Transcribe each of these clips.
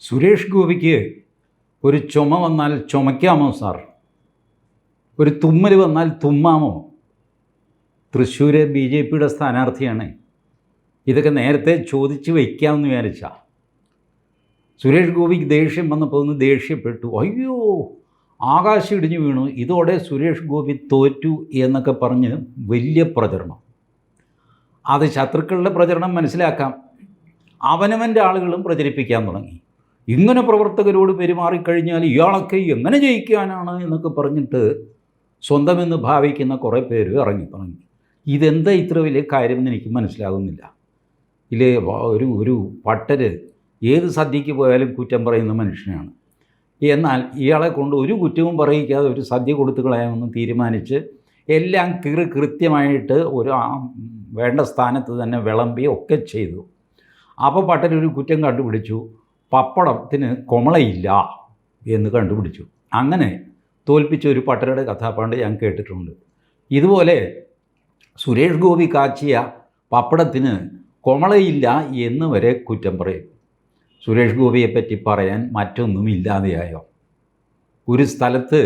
സുരേഷ് ഗോപിക്ക് ഒരു ചുമ വന്നാൽ ചുമയ്ക്കാമോ സാർ? ഒരു തുമ്മൽ വന്നാൽ തുമ്മാമോ? തൃശ്ശൂർ ബി ജെ പിയുടെ സ്ഥാനാർത്ഥിയാണ്. ഇതൊക്കെ നേരത്തെ ചോദിച്ച് വയ്ക്കാമെന്ന് വിചാരിച്ച. സുരേഷ് ഗോപിക്ക് ദേഷ്യം വന്നപ്പോൾ ഒന്ന് ദേഷ്യപ്പെട്ടു. അയ്യോ ആകാശം ഇടിഞ്ഞു വീണു. ഇതോടെ സുരേഷ് ഗോപി തോറ്റു എന്നൊക്കെ പറഞ്ഞ് വലിയ പ്രചരണം. അത് ശത്രുക്കളുടെ പ്രചരണം മനസ്സിലാക്കാം. അവനവന്റെ ആളുകളും പ്രചരിപ്പിക്കാൻ തുടങ്ങി. ഇങ്ങനെ പ്രവർത്തകരോട് പെരുമാറിക്കഴിഞ്ഞാൽ ഇയാളൊക്കെ എങ്ങനെ ജയിക്കാനാണ് എന്നൊക്കെ പറഞ്ഞിട്ട് സ്വന്തമെന്ന് ഭാവിക്കുന്ന കുറേ പേര് ഇറങ്ങി തുടങ്ങി ഇതെന്താ ഇത്ര വലിയ കാര്യമെന്ന് എനിക്ക് മനസ്സിലാകുന്നില്ല. ഇതിലെ ഒരു ഒരു പട്ടര് ഏത് സദ്യക്ക് പോയാലും കുറ്റം പറയുന്ന മനുഷ്യനാണ്. എന്നാൽ ഇയാളെ കൊണ്ട് ഒരു കുറ്റവും പറയിക്കാതെ ഒരു സദ്യ കൊടുത്തു കളയാമെന്ന് തീരുമാനിച്ച് എല്ലാം കീറി കൃത്യമായിട്ട് ഒരു വേണ്ട സ്ഥാനത്ത് തന്നെ വിളമ്പി ഒക്കെ ചെയ്തു. അപ്പോൾ പട്ടൻ ഒരു കുറ്റം കണ്ടുപിടിച്ചു. പപ്പടത്തിന് കൊമളയില്ല എന്ന് കണ്ടുപിടിച്ചു. അങ്ങനെ തോൽപ്പിച്ച ഒരു പട്ടരുടെ കഥാപാണ്ട് ഞാൻ കേട്ടിട്ടുണ്ട്. ഇതുപോലെ സുരേഷ് ഗോപി കാച്ചിയ പപ്പടത്തിന് കൊമളയില്ല എന്ന് വരെ കുറ്റം പറയും. സുരേഷ് ഗോപിയെപ്പറ്റി പറയാൻ മറ്റൊന്നും ഇല്ലാതെയായോ ഒരു സ്ഥലത്ത്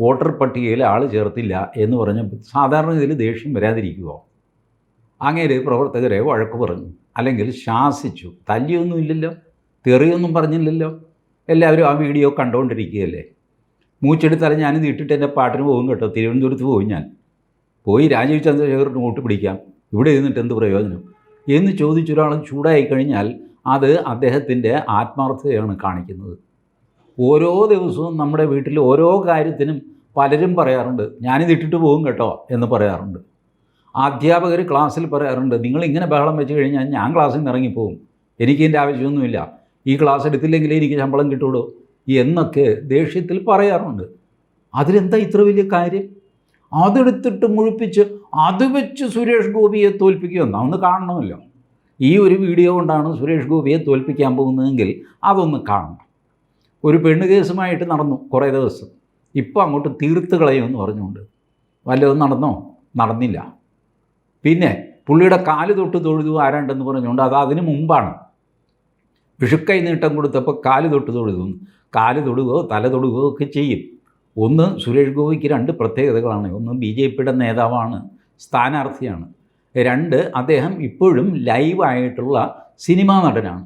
വോട്ടർ പട്ടികയിൽ ആൾ ചേർത്തില്ല എന്ന് പറഞ്ഞ സാധാരണ ഇതിൽ ദേഷ്യം വരാതിരിക്കുമോ അങ്ങേര് പ്രവർത്തകരെ വഴക്ക് പറഞ്ഞു. അല്ലെങ്കിൽ ശാസിച്ചു. തല്ലിയൊന്നുമില്ലല്ലോ. തെറിയൊന്നും പറഞ്ഞില്ലല്ലോ. എല്ലാവരും ആ വീഡിയോ കണ്ടുകൊണ്ടിരിക്കുകയല്ലേ മൂച്ചെടുത്താലും ഞാൻ നീട്ടിട്ട് എന്റെ പാട്ടിന് പോകും കേട്ടോ. തിരുവനന്തപുരത്ത് പോകും ഞാൻ. പോയി രാജീവ് ചന്ദ്രശേഖറിന് വോട്ട് പിടിക്കാം. ഇവിടെ ഇരുന്നിട്ട് എന്ത് പ്രയോജനം? എന്ന് ചോദിച്ചൊരാൾ ചൂടായി കഴിഞ്ഞാൽ അത് അദ്ദേഹത്തിന്റെ ആത്മാർത്ഥതയാണ് കാണിക്കുന്നത്. ഓരോ ദിവസവും നമ്മുടെ വീട്ടിൽ ഓരോ കാര്യത്തിനും പലരും പറയാറുണ്ട് ഞാനിത് ഇട്ടിട്ട് പോകും കേട്ടോ എന്ന് പറയാറുണ്ട്. അധ്യാപകർ ക്ലാസ്സിൽ പറയാറുണ്ട് നിങ്ങൾ ഇങ്ങനെ ബഹളം വെച്ച് കഴിഞ്ഞാൽ ഞാൻ ക്ലാസ്സിൽ നിന്ന് ഇറങ്ങിപ്പോകും എനിക്കിതിന്റെ ആവശ്യമൊന്നുമില്ല. ഈ ക്ലാസ് എടുത്തില്ലെങ്കിലേ എനിക്ക് ശമ്പളം കിട്ടുള്ളൂ എന്നൊക്കെ ദേഷ്യത്തിൽ പറയാറുണ്ട്. അതിലെന്താ ഇത്ര വലിയ കാര്യം? അതെടുത്തിട്ട് മുഴിപ്പിച്ച് അത് വെച്ച് സുരേഷ് ഗോപിയെ തോൽപ്പിക്കുമെന്ന് ഒന്ന് കാണണമല്ലോ. ഈ ഒരു വീഡിയോ കൊണ്ടാണ് സുരേഷ് ഗോപിയെ തോൽപ്പിക്കാൻ പോകുന്നതെങ്കിൽ അതൊന്ന് കാണണം. ഒരു പെണ്ണ് കേസുമായിട്ട് നടന്നു കുറേ ദിവസം. ഇപ്പോൾ അങ്ങോട്ട് തീർത്ത് കളയുമെന്ന് പറഞ്ഞുകൊണ്ട്. വല്ലതും നടന്നോ? നടന്നില്ല. പിന്നെ പുള്ളിയുടെ കാൽ തൊട്ട് തൊഴുതു ആരാണ്ടെന്ന് പറഞ്ഞുകൊണ്ട് അത് അതിന് മുമ്പാണ്. വിഷുക്കൈ നീട്ടം കൊടുത്തപ്പോൾ കാൽ തൊട്ട് തൊഴുതു കാൽ തൊടുകയോ തല തൊടുകയോ ഒക്കെ ചെയ്യും. ഒന്ന് സുരേഷ് ഗോപിക്ക് രണ്ട് പ്രത്യേകതകളാണ്. ഒന്ന് ബി ജെ പിയുടെ നേതാവാണ് സ്ഥാനാർത്ഥിയാണ്. രണ്ട് അദ്ദേഹം ഇപ്പോഴും ലൈവായിട്ടുള്ള സിനിമാ നടനാണ്.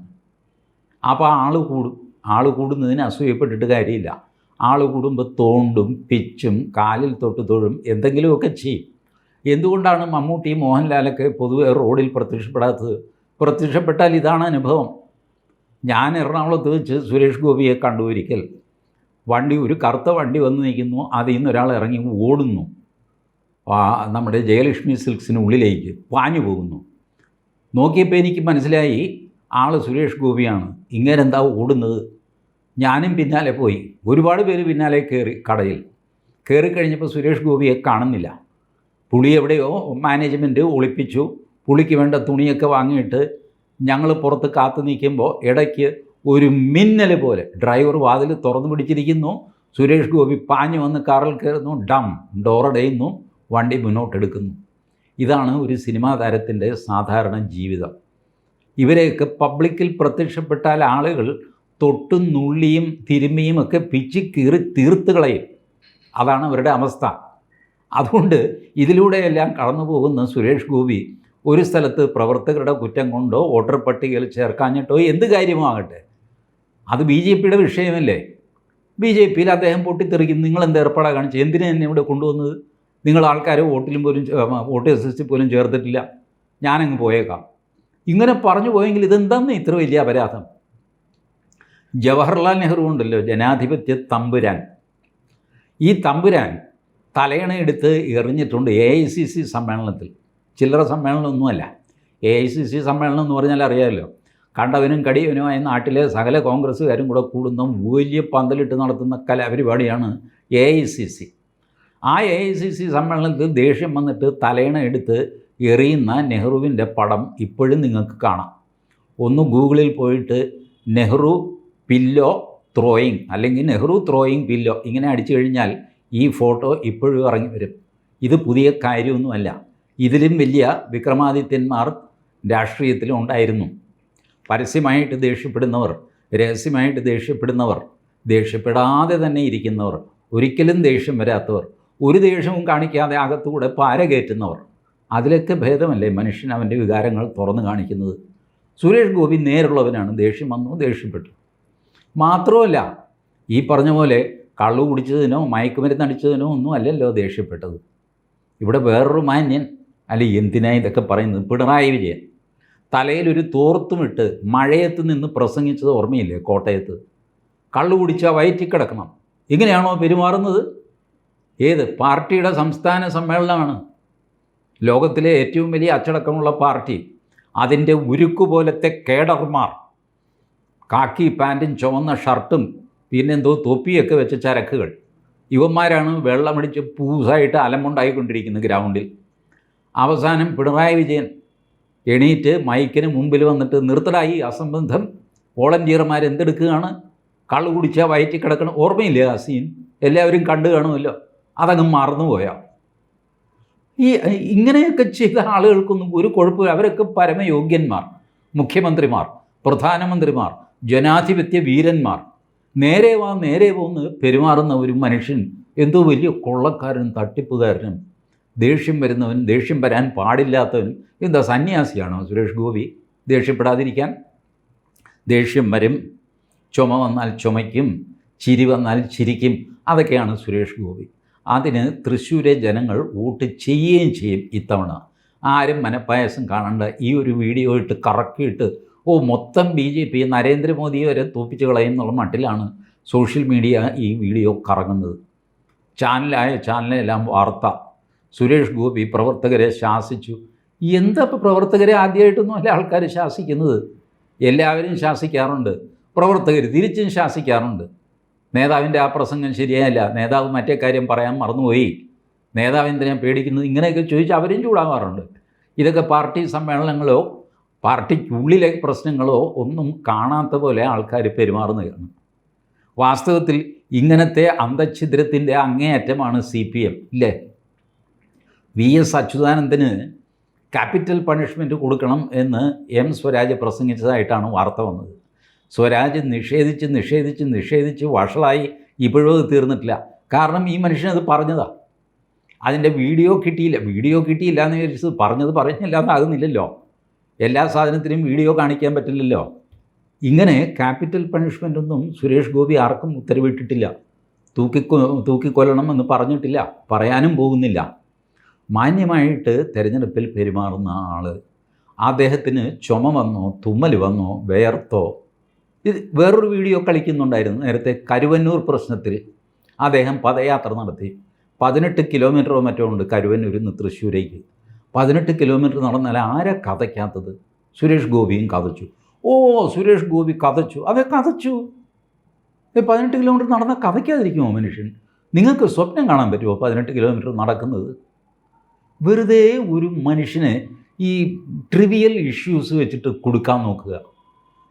അപ്പോൾ ആൾ കൂടും. ആൾ കൂടുന്നതിന് അസൂയപ്പെട്ടിട്ട് കാര്യമില്ല. ആൾ കൂടുമ്പോൾ തോണ്ടും പിച്ചും കാലിൽ തൊട്ട് തൊഴും എന്തെങ്കിലുമൊക്കെ ചെയ്യും. എന്തുകൊണ്ടാണ് മമ്മൂട്ടി മോഹൻലാലൊക്കെ പൊതുവെ റോഡിൽ പ്രത്യക്ഷപ്പെടാത്തത്? പ്രത്യക്ഷപ്പെട്ടാൽ ഇതാണ് അനുഭവം. ഞാൻ എറണാകുളത്ത് വെച്ച് സുരേഷ് ഗോപിയെ കണ്ടു ഒരിക്കൽ വണ്ടി ഒരു കറുത്ത വണ്ടി വന്ന് നിൽക്കുന്നു. അതിൽ നിന്ന് ഒരാൾ ഇറങ്ങി ഓടുന്നു. നമ്മുടെ ജയലക്ഷ്മി സിൽക്സിനുള്ളിലേക്ക് പാഞ്ഞു പോകുന്നു. നോക്കിയപ്പോൾ എനിക്ക് മനസ്സിലായി ആൾ സുരേഷ് ഗോപിയാണ്. ഇങ്ങനെ എന്താ ഓടുന്നത്? ഞാനും പിന്നാലെ പോയി. ഒരുപാട് പേര് പിന്നാലെ കയറി കടയിൽ. കയറി കഴിഞ്ഞപ്പോൾ സുരേഷ് ഗോപിയെ കാണുന്നില്ല. പുളി എവിടെയോ മാനേജ്മെന്റ് ഒളിപ്പിച്ചു. പുളിക്ക് വേണ്ട തുണിയൊക്കെ വാങ്ങിയിട്ട് ഞങ്ങൾ പുറത്ത് കാത്തു നിൽക്കുമ്പോൾ ഇടയ്ക്ക് ഒരു മിന്നൽ പോലെ ഡ്രൈവർ വാതിൽ തുറന്നു പിടിച്ചിരിക്കുന്നു. സുരേഷ് ഗോപി പാഞ്ഞു വന്ന് കാറിൽ കയറുന്നു. ഡം ഡോറടയുന്നു വണ്ടി മുന്നോട്ടെടുക്കുന്നു. ഇതാണ് ഒരു സിനിമാ താരത്തിന്റെ സാധാരണ ജീവിതം. ഇവരെയൊക്കെ പബ്ലിക്കിൽ പ്രത്യക്ഷപ്പെട്ടാൽ ആളുകൾ തൊട്ടും നുള്ളിയും തിരുമ്മിയും ഒക്കെ പിച്ചി കീറി തീർത്ത് കളയും. അതാണ് അവരുടെ അവസ്ഥ. അതുകൊണ്ട് ഇതിലൂടെയെല്ലാം കടന്നു പോകുന്ന സുരേഷ് ഗോപി ഒരു സ്ഥലത്ത് പ്രവർത്തകരുടെ കുറ്റം കൊണ്ടോ വോട്ടർ പട്ടികയിൽ ചേർക്കാഞ്ഞിട്ടോ എന്ത് കാര്യമാകട്ടെ? അത് ബി ജെ പിയുടെ വിഷയമല്ലേ? ബി ജെ പിയിൽ അദ്ദേഹം പൊട്ടിത്തെറിക്കുന്നു. നിങ്ങൾ എന്ത് ഏർപ്പാടാണ് കാണിച്ചത്? എന്തിനാ എന്നെ ഇവിടെ കൊണ്ടുവന്നത്? നിങ്ങൾ ആൾക്കാരെ വോട്ടിലും പോലും വോട്ട് എസ് എസ് പോലും ചേർത്തിട്ടില്ല. ഞാനങ്ങ് പോയേക്കാം. ഇങ്ങനെ പറഞ്ഞു പോയെങ്കിൽ ഇതെന്താന്ന് ഇത്ര വലിയ അപരാധം? ജവഹർലാൽ നെഹ്റു ഉണ്ടല്ലോ ജനാധിപത്യ തമ്പുരാൻ. ഈ തമ്പുരാൻ തലയണയെടുത്ത് എറിഞ്ഞിട്ടുണ്ട് എ ഐ സി സി സമ്മേളനത്തിൽ. ചില്ലറ സമ്മേളനമൊന്നുമല്ല. എ ഐ സി സി സമ്മേളനം എന്ന് പറഞ്ഞാൽ അറിയാമല്ലോ കണ്ടവനും കടിയവനുമായ നാട്ടിലെ സകല കോൺഗ്രസ്സുകാരും കൂടെ കൂടുന്ന വലിയ പന്തലിട്ട് നടത്തുന്ന കലാപരിപാടിയാണ് എ ഐ സി സി. ആ എ ഐ സി സി സമ്മേളനത്തിൽ ദേഷ്യം വന്നിട്ട് തലേണ എടുത്ത് എറിയുന്ന നെഹ്റുവിന്റെ പടം ഇപ്പോഴും നിങ്ങൾക്ക് കാണാം. ഒന്ന് ഗൂഗിളിൽ പോയിട്ട് നെഹ്റു പില്ലോ ത്രോയിങ് അല്ലെങ്കിൽ നെഹ്റു ത്രോയിങ് പില്ലോ ഇങ്ങനെ അടിച്ചു കഴിഞ്ഞാൽ ഈ ഫോട്ടോ ഇപ്പോഴും ഇറങ്ങി വരും. ഇത് പുതിയ കാര്യമൊന്നുമല്ല. ഇതിലും വലിയ വിക്രമാദിത്യന്മാർ രാഷ്ട്രീയത്തിലും ഉണ്ടായിരുന്നു. പരസ്യമായിട്ട് ദേഷ്യപ്പെടുന്നവർ രഹസ്യമായിട്ട് ദേഷ്യപ്പെടുന്നവർ ദേഷ്യപ്പെടാതെ തന്നെ ഇരിക്കുന്നവർ ഒരിക്കലും ദേഷ്യം വരാത്തവർ ഒരു ദേഷ്യവും കാണിക്കാതെ അകത്തുകൂടെ പാര കയറ്റുന്നവർ. അതിലൊക്കെ ഭേദമല്ലേ മനുഷ്യൻ അവന്റെ വികാരങ്ങൾ തുറന്നു കാണിക്കുന്നത്? സുരേഷ് ഗോപി നേരുള്ളവനാണ്. ദേഷ്യം വന്നു ദേഷ്യപ്പെട്ടു. മാത്രമല്ല ഈ പറഞ്ഞ പോലെ കള്ളു കുടിച്ചതിനോ മയക്കുമരുന്ന് അടിച്ചതിനോ ഒന്നും അല്ലല്ലോ ദേഷ്യപ്പെട്ടത്. ഇവിടെ വേറൊരു മാന്യൻ അല്ല എന്തിനാ ഇതൊക്കെ പറയുന്നത്? പിണറായി വിജയൻ. തലയിലൊരു തോർത്തുമിട്ട് മഴയത്ത് നിന്ന് പ്രസംഗിച്ചത് ഓർമ്മയില്ലേ കോട്ടയത്ത്? കള്ളു കുടിച്ചാൽ വയറ്റി കിടക്കണം. ഇങ്ങനെയാണോ പെരുമാറുന്നത്? ഏത് പാർട്ടിയുടെ സംസ്ഥാന സമ്മേളനമാണ്? ലോകത്തിലെ ഏറ്റവും വലിയ അച്ചടക്കമുള്ള പാർട്ടി. അതിന്റെ ഉരുക്കു പോലത്തെ കേഡർമാർ. കാക്കി പാന്റും ചുവന്ന ഷർട്ടും പിന്നെന്തോ തൊപ്പിയൊക്കെ വെച്ച ചരക്കുകൾ. ഇവന്മാരാണ് വെള്ളമടിച്ച് പൂസായിട്ട് അലമുണ്ടായിക്കൊണ്ടിരിക്കുന്നത് ഗ്രൗണ്ടിൽ. അവസാനം പിണറായി വിജയൻ എണീറ്റ് മൈക്കിന് മുമ്പിൽ വന്നിട്ട് നിർത്തലായി. അസംബന്ധം വോളണ്ടിയർമാർ എന്തെടുക്കുകയാണ്? കള്ളു കുടിച്ച വയറ്റി കിടക്കണം ഓർമ്മയില്ലേ ആ സീൻ എല്ലാവരും കണ്ടു കാണുമല്ലോ. അതങ്ങ് മറന്നുപോയോ ഈ ഇങ്ങനെയൊക്കെ ചെയ്ത ആളുകൾക്കൊന്നും ഒരു കുഴപ്പമില്ല. അവരൊക്കെ പരമയോഗ്യന്മാർ മുഖ്യമന്ത്രിമാർ പ്രധാനമന്ത്രിമാർ ജനാധിപത്യ വീരന്മാർ. നേരെ വാ നേരെ പോന്ന് പെരുമാറുന്ന ഒരു മനുഷ്യൻ എന്തോ വലിയ കൊള്ളക്കാരനും തട്ടിപ്പുകാരനും ദേഷ്യം വരുന്നവൻ ദേഷ്യം വരാൻ പാടില്ലാത്തവൻ എന്താ സന്യാസിയാണോ സുരേഷ് ഗോപി? ദേഷ്യപ്പെടാതിരിക്കാൻ? ദേഷ്യം വരും ചുമ വന്നാൽ ചുമയ്ക്കും ചിരി വന്നാൽ ചിരിക്കും അതൊക്കെയാണ് സുരേഷ് ഗോപി. അതിന് തൃശ്ശൂരെ ജനങ്ങൾ വോട്ട് ചെയ്യുകയും ചെയ്യും ഇത്തവണ. ആരും മനപ്പായസം കാണണ്ട. ഈ ഒരു വീഡിയോ ഇട്ട് കറക്കിയിട്ട് ഓ മൊത്തം ബി ജെ പി നരേന്ദ്രമോദിയെ വരെ തോപ്പിച്ച് കളയും എന്നുള്ള മട്ടിലാണ് സോഷ്യൽ മീഡിയ ഈ വീഡിയോ കറങ്ങുന്നത്. ചാനലായ ചാനലെല്ലാം വാർത്ത. സുരേഷ് ഗോപി പ്രവർത്തകരെ ശാസിച്ചു. എന്താ ഇപ്പോൾ പ്രവർത്തകരെ ആദ്യമായിട്ടൊന്നും അല്ല ആൾക്കാർ ശാസിക്കുന്നത്? എല്ലാവരും ശാസിക്കാറുണ്ട്. പ്രവർത്തകർ തിരിച്ചും ശാസിക്കാറുണ്ട്. നേതാവിന്റെ ആ പ്രസംഗം ശരിയല്ല നേതാവ് മറ്റേ കാര്യം പറയാൻ മറന്നുപോയി. നേതാവ് എന്തിനാ പേടിക്കുന്നത്? ഇങ്ങനെയൊക്കെ ചോദിച്ച് അവരും ചൂടാവാറുണ്ട്. ഇതൊക്കെ പാർട്ടി സമ്മേളനങ്ങളോ പാർട്ടിക്കുള്ളിലെ പ്രശ്നങ്ങളോ ഒന്നും കാണാത്ത പോലെ ആൾക്കാർ പെരുമാറുന്നതാണ് വാസ്തവത്തിൽ ഇങ്ങനത്തെ അന്തഛിദ്രത്തിന്റെ അങ്ങേയറ്റമാണ് സി പി എം ഇല്ലേ? വി എസ് അച്യുതാനന്ദന് ക്യാപിറ്റൽ പണിഷ്മെന്റ് കൊടുക്കണം എന്ന് എം സ്വരാജ് പ്രസംഗിച്ചതായിട്ടാണ് വാർത്ത വന്നത്. സ്വരാജ് നിഷേധിച്ച് നിഷേധിച്ച് നിഷേധിച്ച് വഷളായി ഇപ്പോഴും അത് തീർന്നിട്ടില്ല. കാരണം ഈ മനുഷ്യനത് പറഞ്ഞതാ. അതിന്റെ വീഡിയോ കിട്ടിയില്ല. വീഡിയോ കിട്ടിയില്ല എന്ന് വിചാരിച്ചത് പറഞ്ഞത് പറഞ്ഞില്ല എന്നാകുന്നില്ലല്ലോ എല്ലാ സാധനത്തിനും വീഡിയോ കാണിക്കാൻ പറ്റില്ലല്ലോ. ഇങ്ങനെ ക്യാപിറ്റൽ പണിഷ്മെന്റ് ഒന്നും സുരേഷ് ഗോപി ആർക്കും ഉത്തരവിട്ടിട്ടില്ല. തൂക്കി തൂക്കിക്കൊല്ലണം എന്ന് പറഞ്ഞിട്ടില്ല. പറയാനും പോകുന്നില്ല. മാന്യമായിട്ട് തിരഞ്ഞെടുപ്പിൽ പെരുമാറുന്ന ആൾ അദ്ദേഹത്തിന് ചുമ വന്നോ തുമ്മൽ വന്നോ വേർത്തോ ഇത് വേറൊരു വീഡിയോ കളിക്കുന്നുണ്ടായിരുന്നു. നേരത്തെ കരുവന്നൂർ പ്രശ്നത്തിൽ അദ്ദേഹം പദയാത്ര നടത്തി. പതിനെട്ട് കിലോമീറ്ററോ മറ്റോ ഉണ്ട് കരുവന്നൂരിൽ നിന്ന് തൃശ്ശൂരേക്ക്. പതിനെട്ട് കിലോമീറ്റർ നടന്നാൽ ആരെ കഥയ്ക്കാത്തത്? സുരേഷ് ഗോപിയും കഥച്ചു. ഓ സുരേഷ് ഗോപി കഥച്ചു. അതെ കഥച്ചു. പതിനെട്ട് കിലോമീറ്റർ നടന്നാൽ കഥയ്ക്കാതിരിക്കുമോ മനുഷ്യൻ? നിങ്ങൾക്ക് സ്വപ്നം കാണാൻ പറ്റുമോ പതിനെട്ട് കിലോമീറ്റർ നടക്കുന്നത്? വെറുതെ ഒരു മനുഷ്യന് ഈ ട്രിവിയൽ ഇഷ്യൂസ് വെച്ചിട്ട് കൊടുക്കാൻ നോക്കുക.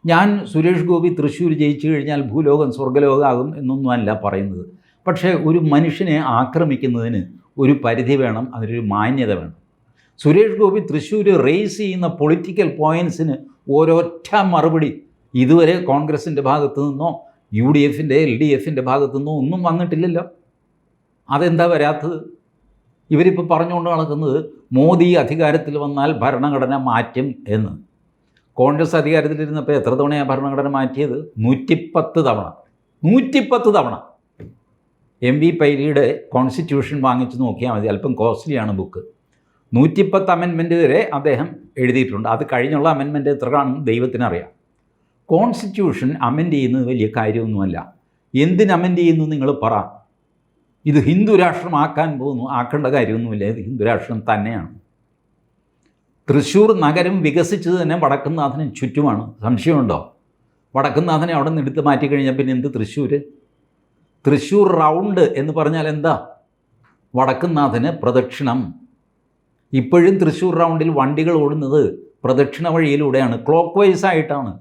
ഞാൻ സുരേഷ് ഗോപി തൃശ്ശൂർ ജയിച്ചു കഴിഞ്ഞാൽ ഭൂലോകം സ്വർഗലോകമാകും എന്നൊന്നും അല്ല പറയുന്നത്. പക്ഷേ ഒരു മനുഷ്യനെ ആക്രമിക്കുന്നതിന് ഒരു പരിധി വേണം അതിനൊരു മാന്യത വേണം. സുരേഷ് ഗോപി തൃശ്ശൂർ റേസ് ചെയ്യുന്ന പൊളിറ്റിക്കൽ പോയിൻസിന് ഓരോറ്റ മറുപടി ഇതുവരെ കോൺഗ്രസിന്റെ ഭാഗത്തു നിന്നോ യു ഡി എഫിന്റെ എൽ ഡി എഫിന്റെ ഭാഗത്തു നിന്നോ ഒന്നും വന്നിട്ടില്ലല്ലോ. അതെന്താ വരാത്തത്? ഇവരിപ്പോൾ പറഞ്ഞുകൊണ്ട് നടക്കുന്നത് മോദി അധികാരത്തിൽ വന്നാൽ ഭരണഘടന മാറ്റും എന്ന്. കോൺഗ്രസ് അധികാരത്തിലിരുന്നപ്പോൾ എത്ര തവണയാണ് ഭരണഘടന മാറ്റിയത്? നൂറ്റിപ്പത്ത് തവണ. നൂറ്റിപ്പത്ത് തവണ. എം വി പൈലിയുടെ കോൺസ്റ്റിറ്റ്യൂഷൻ വാങ്ങിച്ച് നോക്കിയാൽ മതി. അല്പം കോസ്റ്റ്ലിയാണ് ബുക്ക്. നൂറ്റിപ്പത്ത് അമെൻമെന്റ് വരെ അദ്ദേഹം എഴുതിയിട്ടുണ്ട്. അത് കഴിഞ്ഞുള്ള അമെൻമെന്റ് എത്ര കാണും ദൈവത്തിനറിയാം. കോൺസ്റ്റിറ്റ്യൂഷൻ അമെൻഡ് ചെയ്യുന്നത് വലിയ കാര്യമൊന്നുമല്ല. എന്തിന് അമെൻഡ് ചെയ്യുന്നു നിങ്ങൾ പറ. ഇത് ഹിന്ദു രാഷ്ട്രമാക്കാൻ പോകുന്നു. ആക്കേണ്ട കാര്യമൊന്നുമില്ല. ഇത് ഹിന്ദു രാഷ്ട്രം തന്നെയാണ്. തൃശ്ശൂർ നഗരം വികസിച്ചത് തന്നെ വടക്കുന്നാഥന് ചുറ്റുമാണ്. സംശയമുണ്ടോ? വടക്കുന്നാഥനെ അവിടെ നിന്ന് എടുത്ത് മാറ്റിക്കഴിഞ്ഞാൽ പിന്നെ എന്ത് തൃശ്ശൂർ തൃശ്ശൂർ റൗണ്ട് എന്ന് പറഞ്ഞാൽ എന്താ? വടക്കുന്നാഥന് പ്രദക്ഷിണം. ഇപ്പോഴും തൃശ്ശൂർ റൗണ്ടിൽ വണ്ടികൾ ഓടുന്നത് പ്രദക്ഷിണ വഴിയിലൂടെയാണ്. ക്ലോക്ക് വൈസ് ആയിട്ടാണ്.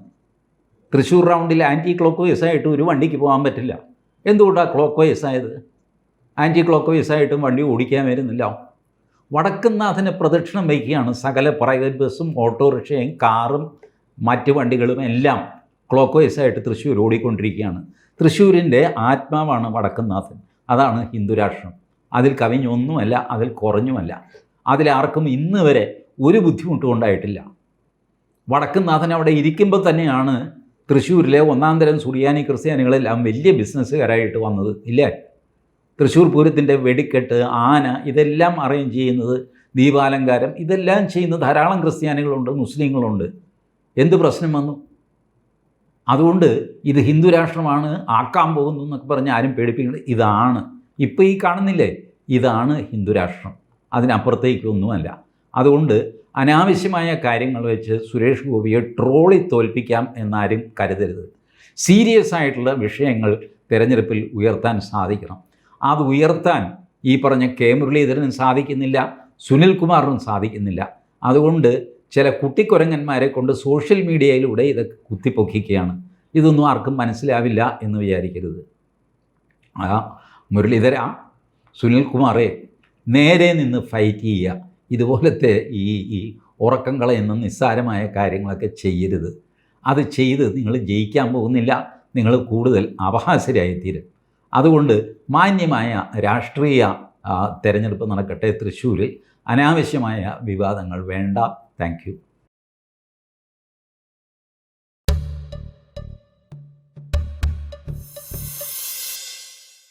തൃശ്ശൂർ റൗണ്ടിൽ ആന്റി ക്ലോക്ക് വൈസ് ആയിട്ട് ഒരു വണ്ടിക്ക് പോകാൻ പറ്റില്ല. എന്തുകൊണ്ടാണ് ക്ലോക്ക് വൈസ് ആയത്? ആന്റി ക്ലോക്ക് വൈസായിട്ടും വണ്ടി ഓടിക്കാൻ വരുന്നില്ല. വടക്കുന്നാഥന് പ്രദക്ഷിണം വയ്ക്കുകയാണ് സകല പ്രൈവറ്റ് ബസ്സും ഓട്ടോറിക്ഷയും കാറും മറ്റ് വണ്ടികളും എല്ലാം ക്ലോക്ക് വൈസായിട്ട് തൃശ്ശൂർ ഓടിക്കൊണ്ടിരിക്കുകയാണ്. തൃശ്ശൂരിന്റെ ആത്മാവാണ് വടക്കുന്നാഥൻ അതാണ് ഹിന്ദുരാഷ്ട്രം അതിൽ കവിഞ്ഞൊന്നുമല്ല അതിൽ കുറഞ്ഞുമല്ല. അതിലാർക്കും ഇന്ന് വരെ ഒരു ബുദ്ധിമുട്ടും ഉണ്ടായിട്ടില്ല. വടക്കുന്നാഥൻ അവിടെ ഇരിക്കുമ്പോൾ തന്നെയാണ് തൃശ്ശൂരിലെ ഒന്നാം തരം സുറിയാനി ക്രിസ്ത്യാനികളെല്ലാം വലിയ ബിസിനസ്സുകാരായിട്ട് വന്നത്. ഇല്ലേ? തൃശ്ശൂർ പൂരത്തിന്റെ വെടിക്കെട്ട് ആന ഇതെല്ലാം അറേഞ്ച് ചെയ്യുന്നത് ദീപാലങ്കാരം. ഇതെല്ലാം ചെയ്യുന്ന ധാരാളം ക്രിസ്ത്യാനികളുണ്ട് മുസ്ലിങ്ങളുണ്ട്. എന്ത് പ്രശ്നം വന്നു? അതുകൊണ്ട് ഇത് ഹിന്ദു രാഷ്ട്രമാണ് ആക്കാൻ പോകുന്നു എന്നൊക്കെ പറഞ്ഞ് ആരും പേടിപ്പിക്കുന്നത് ഇതാണ്. ഇപ്പോൾ ഈ കാണുന്നില്ലേ? ഇതാണ് ഹിന്ദു രാഷ്ട്രം. അതിനപ്പുറത്തേക്കൊന്നുമല്ല അതുകൊണ്ട് അനാവശ്യമായ കാര്യങ്ങൾ വെച്ച് സുരേഷ് ഗോപിയെ ട്രോളി തോൽപ്പിക്കാം എന്നാരും കരുതരുത്. സീരിയസ് ആയിട്ടുള്ള വിഷയങ്ങൾ തിരഞ്ഞെടുപ്പിൽ ഉയർത്താൻ സാധിക്കണം. അത് ഉയർത്താൻ ഈ പറഞ്ഞ കെ മുരളീധരനും സാധിക്കുന്നില്ല സുനിൽകുമാറിനും സാധിക്കുന്നില്ല. അതുകൊണ്ട് ചില കുട്ടിക്കുരങ്ങന്മാരെ കൊണ്ട് സോഷ്യൽ മീഡിയയിലൂടെ ഇതൊക്കെ കുത്തിപ്പൊക്കിക്കുകയാണ്. ഇതൊന്നും ആർക്കും മനസ്സിലാവില്ല എന്ന് വിചാരിക്കരുത്. ആ മുരളീധര സുനിൽകുമാറെ നേരെ നിന്ന് ഫൈറ്റ് ചെയ്യുക. ഇതുപോലത്തെ ഈ ഈ ഉറക്കം എന്ന നിസ്സാരമായ കാര്യങ്ങളൊക്കെ ചെയ്യരുത്. അത് ചെയ്ത് നിങ്ങൾ ജയിക്കാൻ പോകുന്നില്ല. നിങ്ങൾ കൂടുതൽ അപഹാസ്യരായിത്തീരും. അതുകൊണ്ട് മാന്യമായ രാഷ്ട്രീയ തിരഞ്ഞെടുപ്പ് നടക്കട്ടെ തൃശ്ശൂരിൽ. അനാവശ്യമായ വിവാദങ്ങൾ വേണ്ട. താങ്ക്